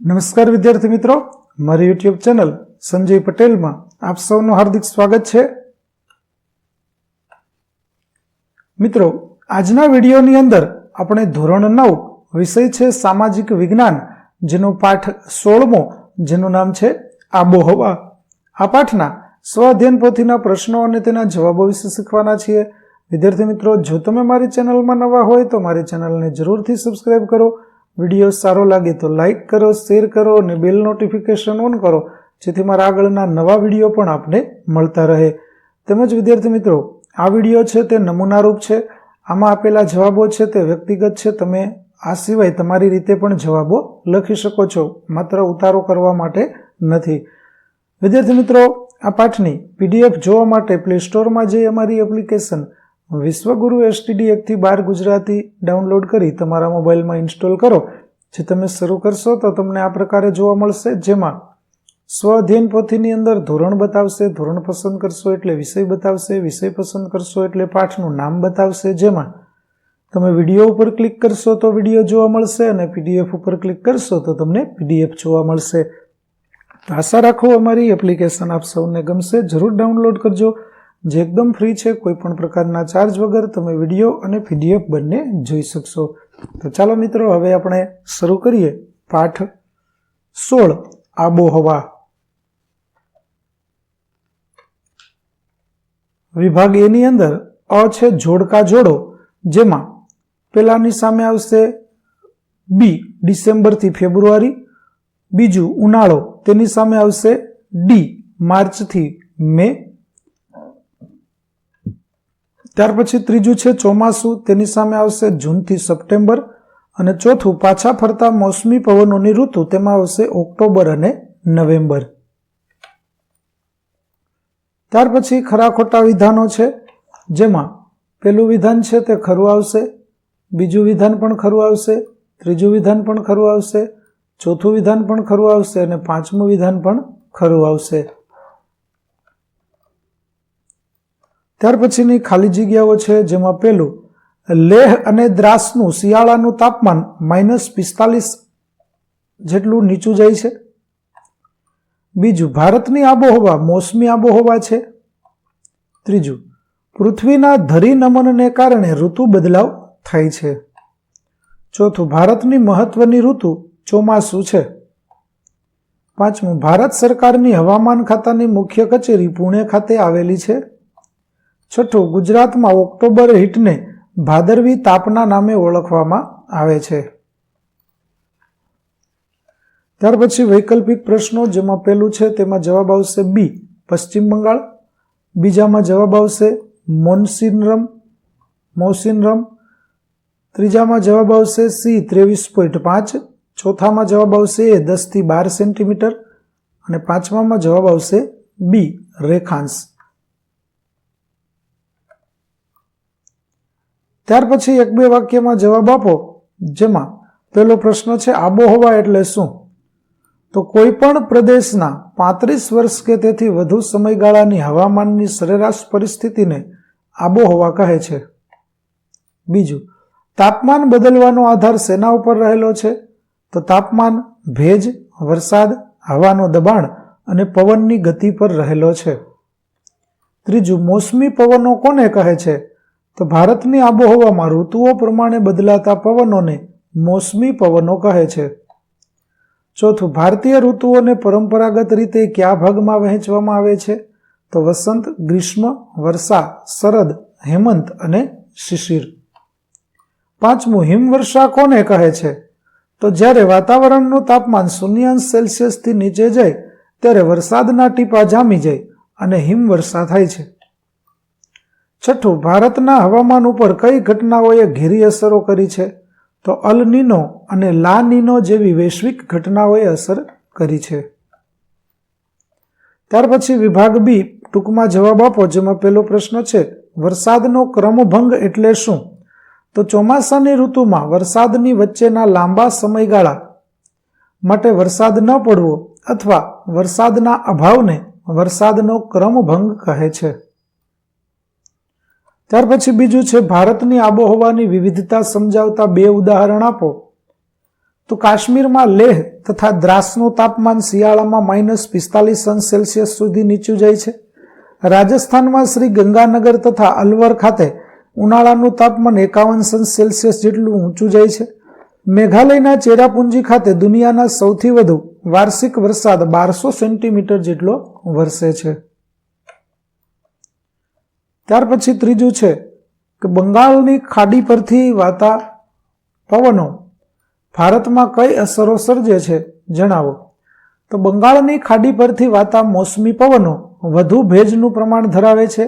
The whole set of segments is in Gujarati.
નમસ્કાર વિદ્યાર્થી મિત્રો. મારી યુટ્યુબ ચેનલ સંજય પટેલમાં આપ સૌનું હાર્દિક સ્વાગત છે. મિત્રો, આજના વિડીયોની અંદર આપણે ધોરણ નવ વિષય છે સામાજિક વિજ્ઞાન, જેનો પાઠ સોળમો, જેનું નામ છે આબોહવા. આ પાઠના સ્વ પોથીના પ્રશ્નો અને તેના જવાબો વિશે શીખવાના છીએ. વિદ્યાર્થી મિત્રો, જો તમે મારી ચેનલમાં નવા હોય તો મારી ચેનલને જરૂરથી સબસ્ક્રાઈબ કરો. વીડિયો સારો લાગે તો લાઇક કરો, શેર કરો અને બેલ નોટિફિકેશન ઓન કરો, જેથી મારા આગળના નવા વીડિયો પણ આપને મળતા રહે. તેમજ વિદ્યાર્થી મિત્રો, આ વીડિયો છે તે નમૂનારૂપ છે. આમાં આપેલા જવાબો છે તે વ્યક્તિગત છે. તમે આ સિવાય તમારી રીતે પણ જવાબો લખી શકો છો. માત્ર ઉતારો કરવા માટે નથી. વિદ્યાર્થી મિત્રો, આ પાઠની પીડીએફ જોવા માટે પ્લે સ્ટોરમાં જઈ અમારી એપ્લિકેશન વિશ્વગુરુ એસટીડી એકથી બાર ગુજરાતી ડાઉનલોડ કરી તમારા મોબાઈલમાં ઇન્સ્ટોલ કરો. જે તમે શરૂ કરશો તો તમને આ પ્રકારે જોવા મળશે, જેમાં સ્વ અધ્યયન પોથીની અંદર ધોરણ બતાવશે, ધોરણ પસંદ કરશો એટલે વિષય બતાવશે, વિષય પસંદ કરશો એટલે પાઠનું નામ બતાવશે, જેમાં તમે વીડિયો ઉપર ક્લિક કરશો તો વીડિયો જોવા મળશે અને પીડીએફ ઉપર ક્લિક કરશો તો તમને પીડીએફ જોવા મળશે. આશા રાખો અમારી એપ્લિકેશન આપ સૌને ગમશે. જરૂર ડાઉનલોડ કરજો. જે એકદમ ફ્રી છે કોઈ પણ પ્રકારના ચાર્જ વગર તમે વીડિયો અને પીડીએફ બંને જોઈ શકશો. તો ચાલો મિત્રો, હવે આપણે શરૂ કરીએ પાઠ સોળ, આબોહવા. વિભાગ એની અંદર, અ છે જોડકા જોડો, જેમાં પેલાની સામે આવશે બી ડિસેમ્બરથી ફેબ્રુઆરી. બીજું ઉનાળો, તેની સામે આવશે ડી માર્ચથી મે. ત્યાર પછી ત્રીજું છે ચોમાસું, તેની સામે આવશે જૂનથી સપ્ટેમ્બર અને ચોથું પાછા ફરતા મોસમી પવનોની ઋતુ, તેમાં આવશે ઓક્ટોબર અને નવેમ્બર. ત્યાર પછી ખરા ખોટા વિધાનો છે, જેમાં પેલું વિધાન છે તે ખરું આવશે, બીજું વિધાન પણ ખરું આવશે, ત્રીજું વિધાન પણ ખરું આવશે, ચોથું વિધાન પણ ખરું આવશે અને પાંચમું વિધાન પણ ખરું આવશે. ત્યાર પછીની ખાલી જગ્યાઓ છે, જેમાં પેલું લેહ અને દ્રાસનું, શિયાળાનું તાપમાન માઇનસ પિસ્તાલીસ જેટલું નીચું જાય છે. બીજું, ભારતની આબોહવા મોસમી આબોહવા છે. ત્રીજું, પૃથ્વીના ધરી નમનને કારણે ઋતુ બદલાવ થાય છે. ચોથું, ભારતની મહત્વની ઋતુ ચોમાસું છે. પાંચમું, ભારત સરકારની હવામાન ખાતાની મુખ્ય કચેરી પુણે ખાતે આવેલી છે. છઠ્ઠું, ગુજરાતમાં ઓક્ટોબર હીટને ભાદરવી તાપના નામે ઓળખવામાં આવે છે. ત્યાર પછી વૈકલ્પિક પ્રશ્નો, જેમાં પહેલું છે, તેમાં જવાબ આવશે બી પશ્ચિમ બંગાળ. બીજામાં જવાબ આવશે મોનસિનરમ, મોસિનરમ. ત્રીજામાં જવાબ આવશે સી ત્રેવીસ પોઈન્ટ પાંચ. ચોથામાં જવાબ આવશે એ દસથી બાર સેન્ટીમીટર. અને પાંચમામાં જવાબ આવશે બી રેખાંશ. ત્યાર પછી એક બે વાક્યમાં જવાબ આપો, જેમાં પહેલો પ્રશ્ન છે, આબોહવા એટલે શું? તો કોઈ પણ પ્રદેશના પાંત્રીસ વર્ષ કે તેથી વધુ સમયગાળાની હવામાનની સરેરાશ પરિસ્થિતિને આબોહવા કહે છે. બીજું, તાપમાન બદલવાનો આધાર સેના ઉપર રહેલો છે? તો તાપમાન, ભેજ, વરસાદ, હવાનો દબાણ અને પવનની ગતિ પર રહેલો છે. ત્રીજું, મોસમી પવનો કોને કહે છે? તો ભારતની આબોહવામાં ઋતુઓ પ્રમાણે બદલાતા પવનોને મોસમી પવનો કહે છે. ચોથું, ભારતીય ઋતુઓને પરંપરાગત રીતે કયા ભાગમાં વહેંચવામાં આવે છે? તો વસંત, ગ્રીષ્મ, વર્ષા, શરદ, હેમંત અને શિશિર. પાંચમું, હિમવર્ષા કોને કહે છે? તો જ્યારે વાતાવરણનું તાપમાન શૂન્યાંશ સેલ્સિયસથી નીચે જાય, ત્યારે વરસાદના ટીપા જામી જાય અને હિમવર્ષા થાય છે. છઠ્ઠું, ભારતના હવામાન ઉપર કઈ ઘટનાઓએ ઘેરી અસરો કરી છે? તો અલ નીનો અને લા નીનો જેવી વૈશ્વિક ઘટનાઓએ અસર કરી છે. ત્યાર પછી વિભાગ બી ટૂંકમાં જવાબ આપો, જેમાં પહેલો પ્રશ્ન છે, વરસાદનો ક્રમભંગ એટલે શું? તો ચોમાસાની ઋતુમાં વરસાદની વચ્ચેના લાંબા સમયગાળા માટે વરસાદ ન પડવો અથવા વરસાદના અભાવને વરસાદનો ક્રમભંગ કહે છે. ત્યાર પછી બીજું છે, ભારતની આબોહવાની વિવિધતા સમજાવતા બે ઉદાહરણ આપો. તો કાશ્મીરમાં લેહ તથા દ્રાસનું તાપમાન શિયાળામાં માઇનસ પિસ્તાલીસ અંશ સેલ્સિયસ સુધી નીચું જાય છે. રાજસ્થાનમાં શ્રી ગંગાનગર તથા અલવર ખાતે ઉનાળાનું તાપમાન એકાવન અંશ સેલ્સિયસ જેટલું ઊંચું જાય છે. મેઘાલયના ચેરાપુંજી ખાતે દુનિયાના સૌથી વધુ વાર્ષિક વરસાદ બારસો સેન્ટીમીટર જેટલો વરસે છે. ત્યાર પછી ત્રીજું છે કે બંગાળની ખાડી પરથી વાતા પવનો ભારતમાં કઈ અસરો સર્જે છે જણાવો. તો બંગાળની ખાડી પરથી વાતા મોસમી પવનો વધુ ભેજનું પ્રમાણ ધરાવે છે.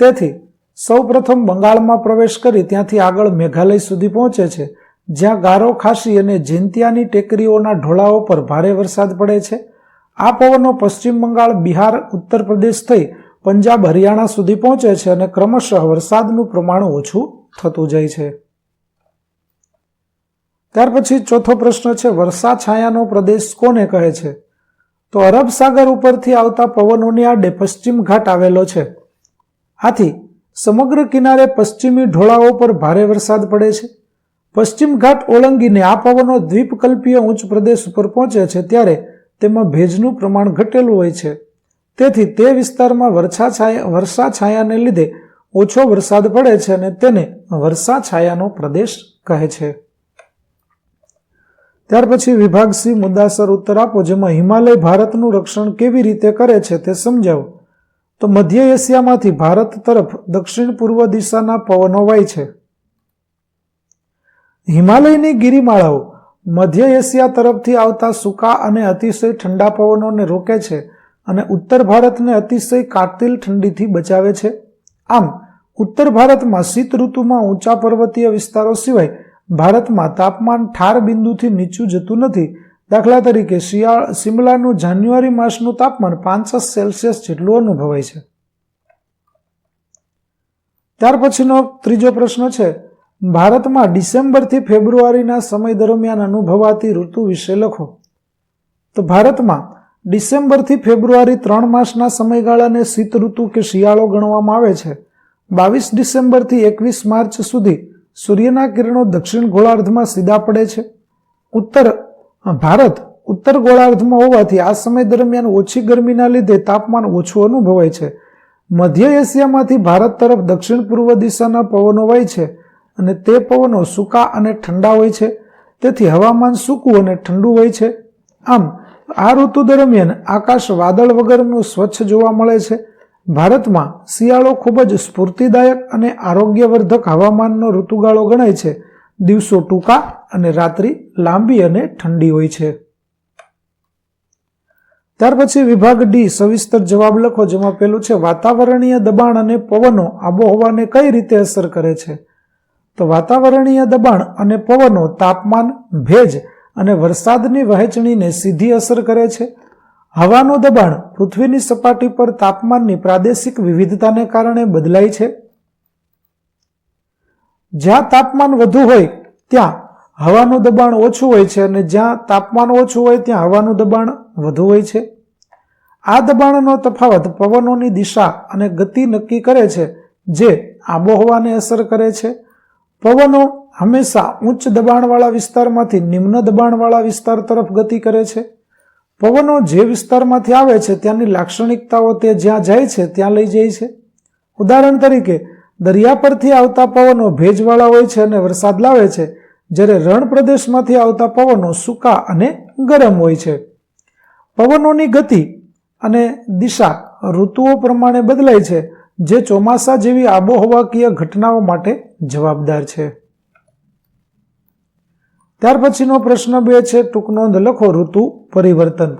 તેથી સૌપ્રથમ બંગાળમાં પ્રવેશ કરી ત્યાંથી આગળ મેઘાલય સુધી પહોંચે છે, જ્યાં ગારો ખાસી અને જિંતિયાની ટેકરીઓના ઢોળાવો પર ભારે વરસાદ પડે છે. આ પવનો પશ્ચિમ બંગાળ, બિહાર, ઉત્તર પ્રદેશ થઈ પંજાબ હરિયાણા સુધી પહોંચે છે અને ક્રમશઃ વરસાદનું પ્રમાણ ઓછું થતું જાય છે. ત્યાર પછી ચોથો પ્રશ્ન છે વર્ષા છાયાનો પ્રદેશ કોને કહે છે? તો અરબ સાગર ઉપરથી આવતા પવનોની આડે પશ્ચિમ ઘાટ આવેલો છે. આથી સમગ્ર કિનારે પશ્ચિમી ઢોળાવો પર ભારે વરસાદ પડે છે. પશ્ચિમ ઘાટ ઓળંગીને આ પવનો દ્વીપકલ્પીય ઉચ્ચ પ્રદેશ ઉપર પહોંચે છે, ત્યારે તેમાં ભેજનું પ્રમાણ ઘટેલું હોય છે. તેથી તે વિસ્તારમાં વરછા છાયા વર્ષા છાયાને લીધે ઓછો વરસાદ પડે છે અને તેને વર્ષા છાયાનો પ્રદેશ કહે છે. ત્યાર પછી વિભાગ સી મુદ્દાસર ઉત્તર આપો, જેમાં હિમાલય ભારતનું રક્ષણ કેવી રીતે કરે છે તે સમજાવો. તો મધ્ય એશિયામાંથી ભારત તરફ દક્ષિણ પૂર્વ દિશાના પવનો વાય છે. હિમાલયની ગિરિમાળાઓ મધ્ય એશિયા તરફથી આવતા સૂકા અને અતિશય ઠંડા પવનોને રોકે છે. અને ઉત્તર ભારતને અતિશય કાતિલ ઠંડીથી બચાવે છે. આમ, ઉત્તર ભારતમાં શીત ઋતુમાં ઊંચા પર્વતીય વિસ્તારો સિવાય ભારતમાં તાપમાન ઠાર બિંદુથી નીચું જતું નથી. દાખલા તરીકે, શિયાળ, શિમલાનું જાન્યુઆરી માસનું તાપમાન પાંચસ સેલ્સિયસ જેટલું અનુભવાય છે. ત્યાર પછીનો ત્રીજો પ્રશ્ન છે, ભારતમાં ડિસેમ્બરથી ફેબ્રુઆરીના સમય દરમિયાન અનુભવાતી ઋતુ વિશે લખો. તો ભારતમાં ડિસેમ્બરથી ફેબ્રુઆરી ત્રણ માસના સમયગાળાને શીત ઋતુ કે શિયાળો ગણવામાં આવે છે. બાવીસ ડિસેમ્બરથી એકવીસ માર્ચ સુધી સૂર્યના કિરણો દક્ષિણ ગોળાર્ધમાં સીધા પડે છે. ઉત્તર ભારત, ઉત્તર ગોળાર્ધમાં હોવાથી આ સમય દરમિયાન ઓછી ગરમીના લીધે તાપમાન ઓછું અનુભવાય છે. મધ્ય એશિયામાંથી ભારત તરફ દક્ષિણ પૂર્વ દિશાના પવનો વહે છે અને તે પવનો સૂકા અને ઠંડા હોય છે. તેથી હવામાન સૂકું અને ઠંડુ હોય છે. આમ આ ઋતુ દરમિયાન આકાશ વાદળ વગરનું સ્વચ્છ જોવા મળે છે. ભારતમાં શિયાળો ખૂબ જ સ્ફૂર્તિદાયક અને આરોગ્યવર્ધક હવામાનનો ઋતુગાળો ગણાય છે. દિવસો ટૂંકા અને રાત્રિ લાંબી અને ઠંડી હોય છે. ત્યાર પછી વિભાગ ડી સવિસ્તર જવાબ લખો, જેમાં પેલું છે, વાતાવરણીય દબાણ અને પવનો આબોહવાને કઈ રીતે અસર કરે છે? તો વાતાવરણીય દબાણ અને પવનો તાપમાન ભેજ અને વરસાદની વહેંચણીને સીધી અસર કરે છે. હવાનું દબાણ પૃથ્વીની સપાટી પર તાપમાનની પ્રાદેશિક વિવિધતાને કારણે બદલાય છે. જ્યાં તાપમાન વધુ હોય, ત્યાં હવાનું દબાણ ઓછું હોય છે અને જ્યાં તાપમાન ઓછું હોય, ત્યાં હવાનું દબાણ વધુ હોય છે. આ દબાણનો તફાવત પવનોની દિશા અને ગતિ નક્કી કરે છે, જે આબોહવાને અસર કરે છે. પવનો હંમેશા ઉચ્ચ દબાણવાળા વિસ્તારમાંથી નિમ્ન દબાણવાળા વિસ્તાર તરફ ગતિ કરે છે. પવનો જે વિસ્તારમાંથી આવે છે, ત્યાંની લાક્ષણિકતાઓ તે જ્યાં જાય છે, ત્યાં લઈ જાય છે. ઉદાહરણ તરીકે, દરિયા પરથી આવતા પવનો ભેજવાળા હોય છે અને વરસાદ લાવે છે, જ્યારે રણ પ્રદેશમાંથી આવતા પવનો સૂકા અને ગરમ હોય છે. પવનોની ગતિ અને દિશા ઋતુઓ પ્રમાણે બદલાય છે, જે ચોમાસા જેવી આબોહવાકીય ઘટનાઓ માટે જવાબદાર છે. ત્યાર પછીનો પ્રશ્ન બે છે, ટૂંક નોંધ લખો, ઋતુ પરિવર્તન.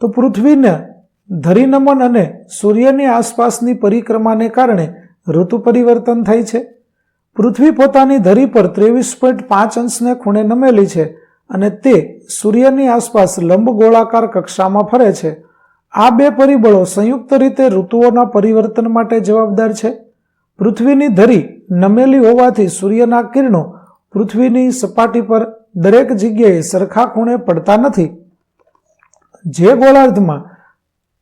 તો પૃથ્વીને ધરીનમન અને સૂર્યની આસપાસની પરિક્રમાને કારણે ઋતુ પરિવર્તન થાય છે. પૃથ્વી પોતાની ધરી પર ત્રેવીસ પોઈન્ટ પાંચ અંશને ખૂણે નમેલી છે અને તે સૂર્યની આસપાસ લંબ ગોળાકાર કક્ષામાં ફરે છે. આ બે પરિબળો સંયુક્ત રીતે ઋતુઓના પરિવર્તન માટે જવાબદાર છે. પૃથ્વીની ધરી નમેલી હોવાથી સૂર્યના કિરણો પૃથ્વીની સપાટી પર દરેક જગ્યાએ સરખા ખૂણે પડતા નથી. જે ગોળાર્ધમાં,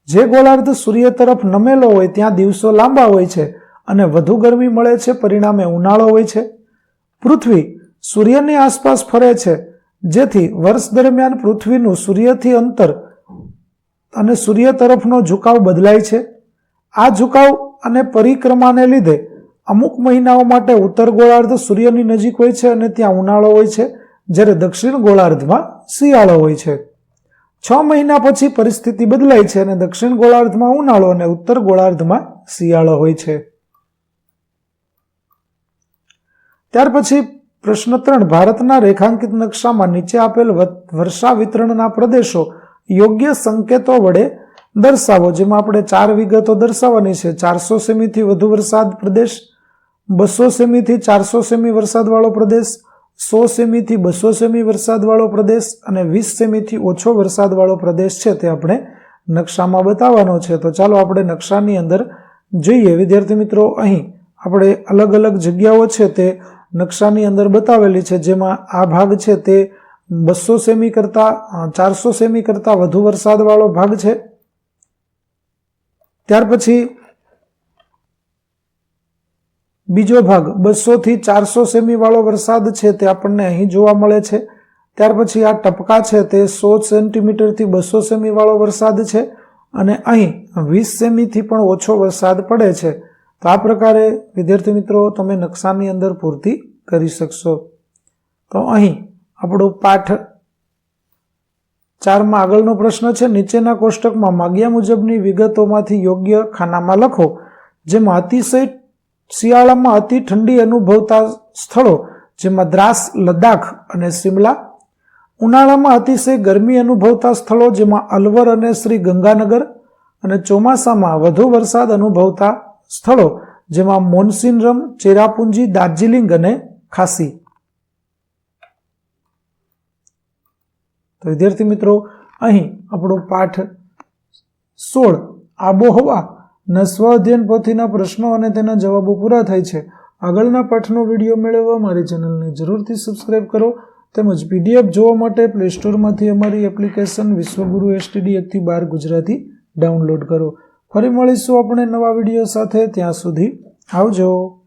જે ગોળાર્ધ સૂર્ય તરફ નમેલો હોય ત્યાં દિવસો લાંબા હોય છે અને વધુ ગરમી મળે છે પરિણામે ઉનાળો હોય છે. પૃથ્વી સૂર્યની આસપાસ ફરે છે, જેથી વર્ષ દરમિયાન પૃથ્વીનું સૂર્યથી અંતર અને સૂર્ય તરફનો ઝુકાવ બદલાય છે. આ ઝુકાવ અને પરિક્રમાને લીધે અમુક મહિનાઓ માટે ઉત્તર ગોળાર્ધ સૂર્યની નજીક હોય છે અને ત્યાં ઉનાળો હોય છે, જ્યારે દક્ષિણ ગોળાર્ધમાં શિયાળો હોય છે. છ મહિના પછી પરિસ્થિતિ બદલાય છે અને દક્ષિણ ગોળાર્ધમાં ઉનાળો અને ઉત્તર ગોળાર્ધમાં શિયાળો હોય છે. ત્યાર પછી પ્રશ્ન ત્રણ, ભારતના રેખાંકિત નકશામાં નીચે આપેલ વર્ષા વિતરણના પ્રદેશો યોગ્ય સંકેતો વડે દર્શાવો, જેમાં આપણે ચાર વિગતો દર્શાવવાની છે. ચારસો સેમીથી વધુ વરસાદ પ્રદેશ બસો સેમીથી ચારસો સેમી વરસાદવાળો પ્રદેશ, સો સેમીથી બસો સેમી વરસાદવાળો પ્રદેશ અને વીસ સેમીથી ઓછો વરસાદવાળો પ્રદેશ છે તે આપણે નકશામાં બતાવવાનો છે. તો ચાલો આપણે નકશાની અંદર જોઈએ. વિદ્યાર્થી મિત્રો, અહીં આપણે અલગ અલગ જગ્યાઓ છે તે નકશાની અંદર બતાવેલી છે, જેમાં આ ભાગ છે તે બસો સેમી કરતાં ચારસો સેમી કરતાં વધુ વરસાદવાળો ભાગ છે. ત્યાર પછી બીજો ભાગ, બસોથી ચારસો સેમી વાળો વરસાદ છે તે આપણને અહીં જોવા મળે છે. ત્યાર પછી આ ટપકા છે તે સો સેન્ટીમીટરથી બસો સેમીવાળો વરસાદ છે અને અહીં વીસ સેમીથી પણ ઓછો વરસાદ પડે છે. તો આ પ્રકારે, વિદ્યાર્થી મિત્રો, તમે નકશાની અંદર પૂર્તિ કરી શકશો. તો અહીં આપણો પાઠ ચારમાં આગળનો પ્રશ્ન છે, નીચેના કોષ્ટકમાં માગ્યા મુજબની વિગતોમાંથી યોગ્ય ખાનામાં લખો, જેમાં અતિશય શિયાળામાં અતિ ઠંડી અનુભવતા સ્થળો જેમાં દ્રાસ, લદ્દાખ અને સિમલા ઉનાળામાં અતિશય ગરમી અનુભવતા સ્થળો જેમાં અલવર અને શ્રી ગંગાનગર અને ચોમાસામાં વધુ વરસાદ અનુભવતા સ્થળો જેમાં મોન્સિનરમ, ચેરાપુંજી, દાર્જિલિંગ અને ખાસી. તો વિદ્યાર્થી મિત્રો, અહીં આપણો પાઠ સોળ, આબોહવા ના સ્વ પોથીના પ્રશ્નો અને તેના જવાબો પૂરા થાય છે. આગળના પાઠનો વીડિયો મેળવવા મારી ચેનલને જરૂરથી સબસ્ક્રાઇબ કરો તેમજ પીડીએફ જોવા માટે પ્લે સ્ટોરમાંથી અમારી એપ્લિકેશન વિશ્વગુરુ એસટીડી એકથી બાર ગુજરાતી ડાઉનલોડ કરો. ફરી મળીશું આપણે નવા વીડિયો સાથે. ત્યાં સુધી આવજો.